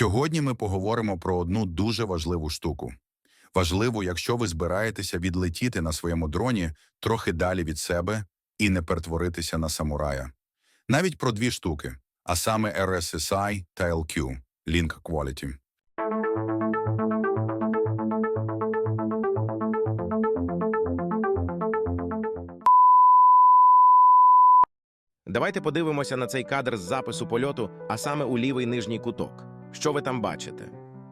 Сьогодні ми поговоримо про одну дуже важливу штуку. Важливу, якщо ви збираєтеся відлетіти на своєму дроні трохи далі від себе і не перетворитися на самурая. Навіть про дві штуки, а саме RSSI та LQ – Link Quality. Давайте подивимося на цей кадр з запису польоту, а саме у лівий нижній куток. Що ви там бачите?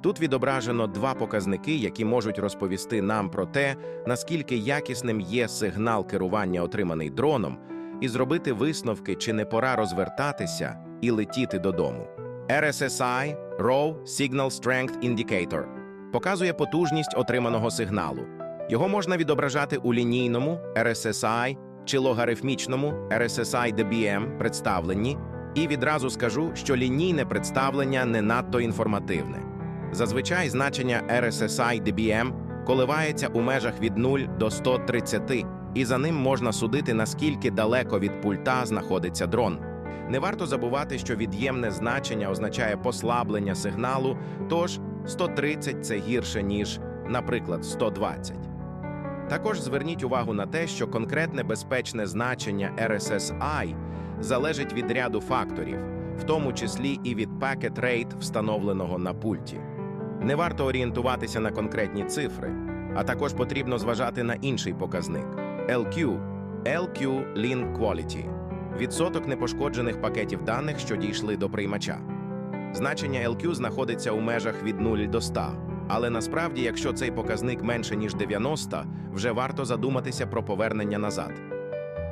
Тут відображено два показники, які можуть розповісти нам про те, наскільки якісним є сигнал керування, отриманий дроном, і зробити висновки, чи не пора розвертатися і летіти додому. RSSI – Raw Signal Strength Indicator показує потужність отриманого сигналу. Його можна відображати у лінійному RSSI чи логарифмічному RSSI DBM представленні, і відразу скажу, що лінійне представлення не надто інформативне. Зазвичай значення RSSI DBM коливається у межах від 0 до 130, і за ним можна судити, наскільки далеко від пульта знаходиться дрон. Не варто забувати, що від'ємне значення означає послаблення сигналу, тож 130 – це гірше, ніж, наприклад, 120. Також зверніть увагу на те, що конкретне безпечне значення RSSI залежить від ряду факторів, в тому числі і від packet rate, встановленого на пульті. Не варто орієнтуватися на конкретні цифри, а також потрібно зважати на інший показник LQ – LQ Link Quality – відсоток непошкоджених пакетів даних, що дійшли до приймача. Значення LQ знаходиться у межах від 0 до 100, але насправді, якщо цей показник менше ніж 90, вже варто задуматися про повернення назад.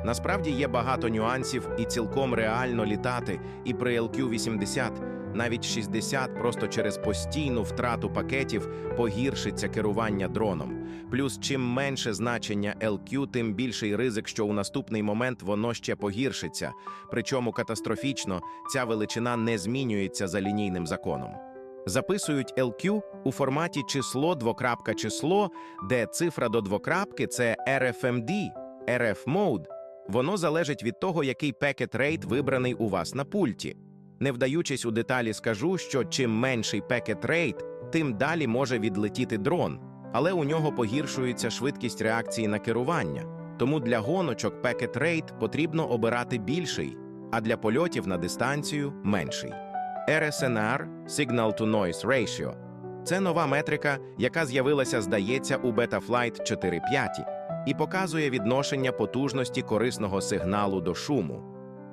Насправді є багато нюансів і цілком реально літати і при LQ 80, навіть 60 просто через постійну втрату пакетів погіршиться керування дроном. Плюс чим менше значення LQ, тим більший ризик, що у наступний момент воно ще погіршиться. Причому катастрофічно ця величина не змінюється за лінійним законом. Записують LQ у форматі число двокрапка число, де цифра до двокрапки це RFMD, RF Mode. Воно залежить від того, який пекет рейт вибраний у вас на пульті. Не вдаючись у деталі, скажу, що чим менший пекет рейт, тим далі може відлетіти дрон, але у нього погіршується швидкість реакції на керування. Тому для гоночок пекет рейт потрібно обирати більший, а для польотів на дистанцію менший. RSNR – Signal to Noise Ratio – це нова метрика, яка з'явилася, здається, у Betaflight 4.5 і показує відношення потужності корисного сигналу до шуму.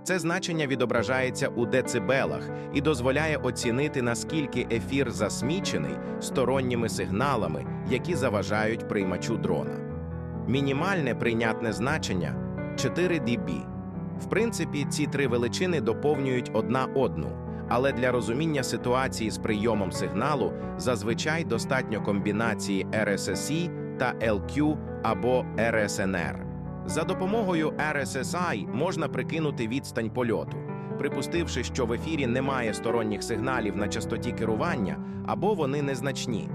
Це значення відображається у децибелах і дозволяє оцінити, наскільки ефір засмічений сторонніми сигналами, які заважають приймачу дрона. Мінімальне прийнятне значення 4 dB. В принципі, ці три величини доповнюють одна одну, але для розуміння ситуації з прийомом сигналу зазвичай достатньо комбінації RSSI та LQ або RSNR. За допомогою RSSI можна прикинути відстань польоту, припустивши, що в ефірі немає сторонніх сигналів на частоті керування або вони незначні.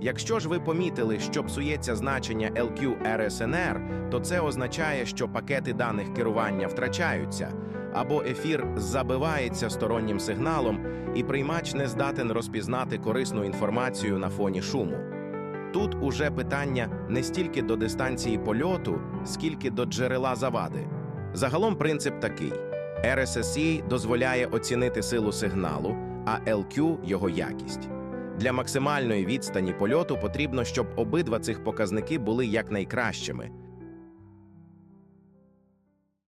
Якщо ж ви помітили, що псується значення LQ RSNR, то це означає, що пакети даних керування втрачаються, або ефір забивається стороннім сигналом, і приймач не здатен розпізнати корисну інформацію на фоні шуму. Тут уже питання не стільки до дистанції польоту, скільки до джерела завади. Загалом принцип такий: RSSI дозволяє оцінити силу сигналу, а LQ – його якість. Для максимальної відстані польоту потрібно, щоб обидва цих показники були якнайкращими.